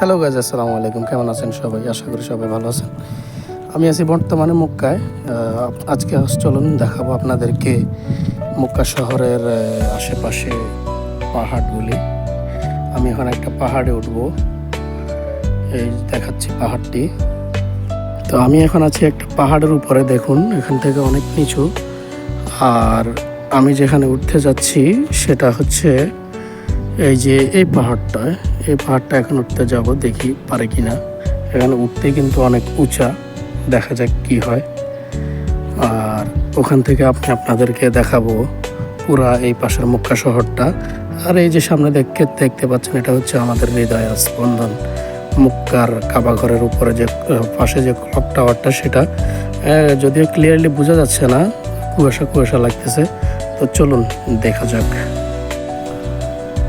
Hello guys আসসালামু আলাইকুম। কেমন আছেন সবাই? আশা করি সবাই ভালো আছেন। আমি আছি বর্তমানে মক্কায়। আজকে চলুন দেখাবো আপনাদেরকে মক্কা শহরের আশেপাশে পাহাড়গুলি। আমি এখন একটা পাহাড়ে উঠবো। এই দেখাচ্ছি পাহাড়টি। তো আমি এখন আছি একটা পাহাড়ের উপরে, দেখুন, এখান থেকে অনেক নিচু। আর আমি যেখানে উঠতে যাচ্ছি, সেটা হচ্ছে এই যে, এই পাহাড়টায় এই পাহাড়টা এখন উঠতে যাব দেখি পারে কিনা। এখানে উঠতে কিন্তু অনেক উঁচা, দেখা যাক কি হয়। আর ওখান থেকে আপনি আপনাদেরকে দেখাবো পুরা এই পাশের মক্কা শহরটা। আর এই যে সামনে দেখতে দেখতে পাচ্ছেন, এটা হচ্ছে আমাদের হৃদয় স্পন্দন। মুক্কার কাবা ঘরের উপরে যে, পাশে যে ক্লক টাওয়ারটা সেটা যদিও ক্লিয়ারলি বোঝা যাচ্ছে না, কুয়াশা কুয়াশা লাগতেছে। তো চলুন, দেখা যাক।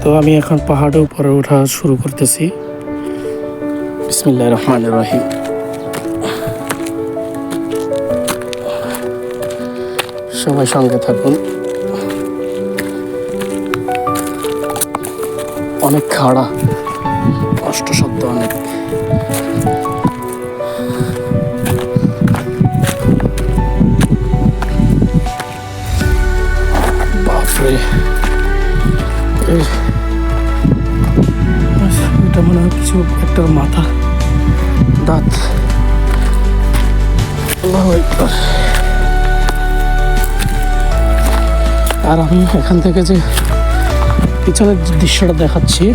তো আমি এখন পাহাড়ে উপরে ওঠা শুরু করতেছি। বিসমিল্লা রহমান রহিম। সবাই সঙ্গে থাকুন। অনেক খাড়া কষ্ট শব্দ অনেক। একটা মাথা। দাঁত। আর আমি এখান থেকে যে পিছনের দৃশ্যটা দেখাচ্ছি,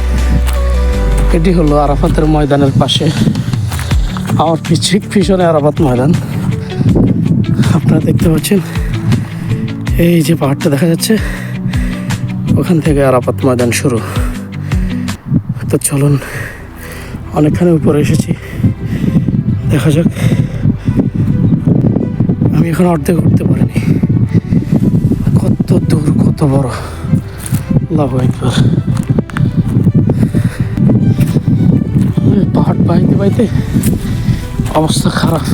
এটি হলো আরাফাতের ময়দানের পাশে। আমার ঠিক পিছনে আরাফাত ময়দান। আপনারা দেখতে পাচ্ছেন, এই যে পাহাড়টা দেখা যাচ্ছে, ওখান থেকে আরাফাত ময়দান শুরু। তো চলুন অনেকখানি উপরে এসেছি। দেখা যাক। আমি এখন অর্ধেক উঠতে পারিনি। কত দূর, কত বড়। আল্লাহ একবার পাহাড় বাইতে বাইতে অবস্থা খারাপ।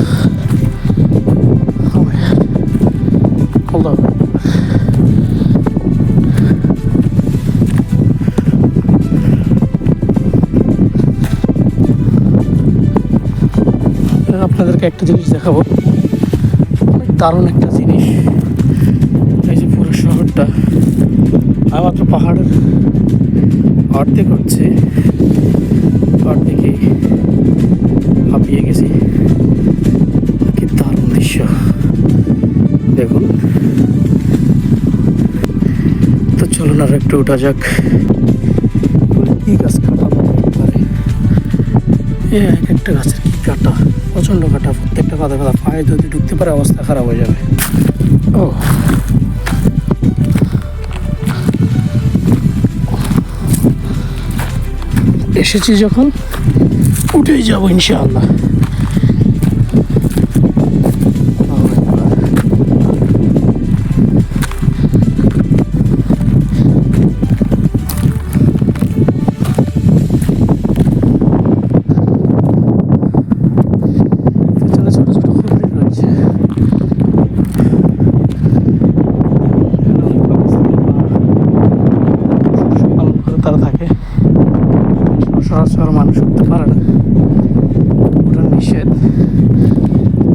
আল্লাহ দেখাবো। দারুণ একটা জিনিস। এই যে পুরো শহরটা। আমি মাত্র পাহাড়ের অর্ধেক হচ্ছে। অর্ধেকে হাঁপিয়ে গেছি। কি দারুণ দৃশ্য। দেখুন। তো চলুন আর একটু উঠা যাক। কি গাছ কাটা এক একটা গাছের কি কাটা? প্রচণ্ড কাটা প্রত্যেকটা পাতা পাতা পায়ে যদি ঢুকতে পারে অবস্থা খারাপ হয়ে যাবে। ও। এসেছি যখন, উঠেই যাব ইনশাআল্লাহ।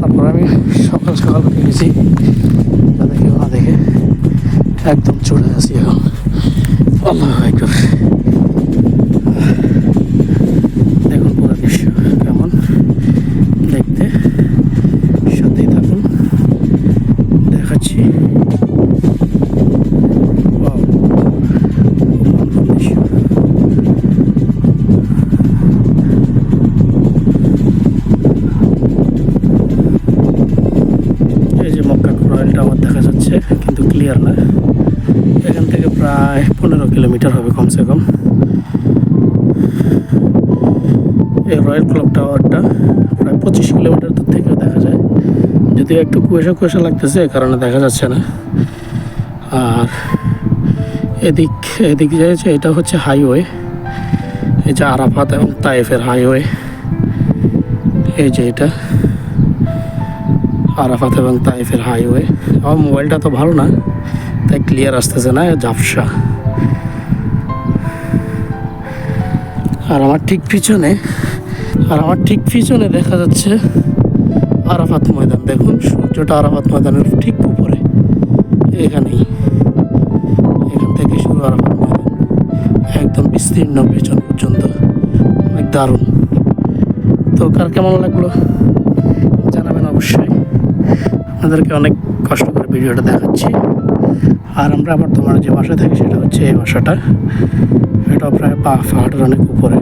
তারপর আমি সকাল সকাল উঠে গেছি। যাতে কেউ না দেখে একদম চড়ে আসি এখন। আল্লাহ একবার দেখুন পুরো দৃশ্য কেমন দেখতে সাথেই থাকুন দেখাচ্ছি Wow. অপূর্ব দৃশ্য এই যে রয়্যাল টাওয়ার দেখা যাচ্ছে, কিন্তু ক্লিয়ার না। এখান থেকে প্রায় পনেরো কিলোমিটার হবে কমসে কম। এই রয়্যাল ক্লক টাওয়ারটা প্রায় পঁচিশ কিলোমিটার দূর থেকেও দেখা যায়। যদিও একটু কুয়াশা কুয়াশা লাগতেছে, এ কারণে দেখা যাচ্ছে না। আর এদিক এদিক যাচ্ছে, এটা হচ্ছে হাইওয়ে এই যে আরাফাত এবং তাইফের হাইওয়ে এই যে এটা। আরাফাত এবং তাইফের হাইওয়ে আমার মোবাইলটা তো ভালো না, তাই ক্লিয়ার আসতেছে না, ঝাপসা। আর আমার ঠিক পিছনে, আর আমার ঠিক পিছনে দেখা যাচ্ছে আরাফাত ময়দান। দেখুন, সূর্যটা আরাফাত ময়দানের ঠিক উপরে। এখানেই। এখান থেকে শুরু আরাফাত ময়দান। একদম বিস্তীর্ণ পেছন পর্যন্ত। অনেক দারুণ। তো কার কেমন লাগল? জানাবেন অবশ্যই। আপনাদেরকে অনেক কষ্ট করে ভিডিওটা দেখাচ্ছি। আর আমরা বর্তমানে যে বাসা থাকি সেটা হচ্ছে এই বাসাটা। এটা প্রায় পাহাড়ের অনেক উপরে।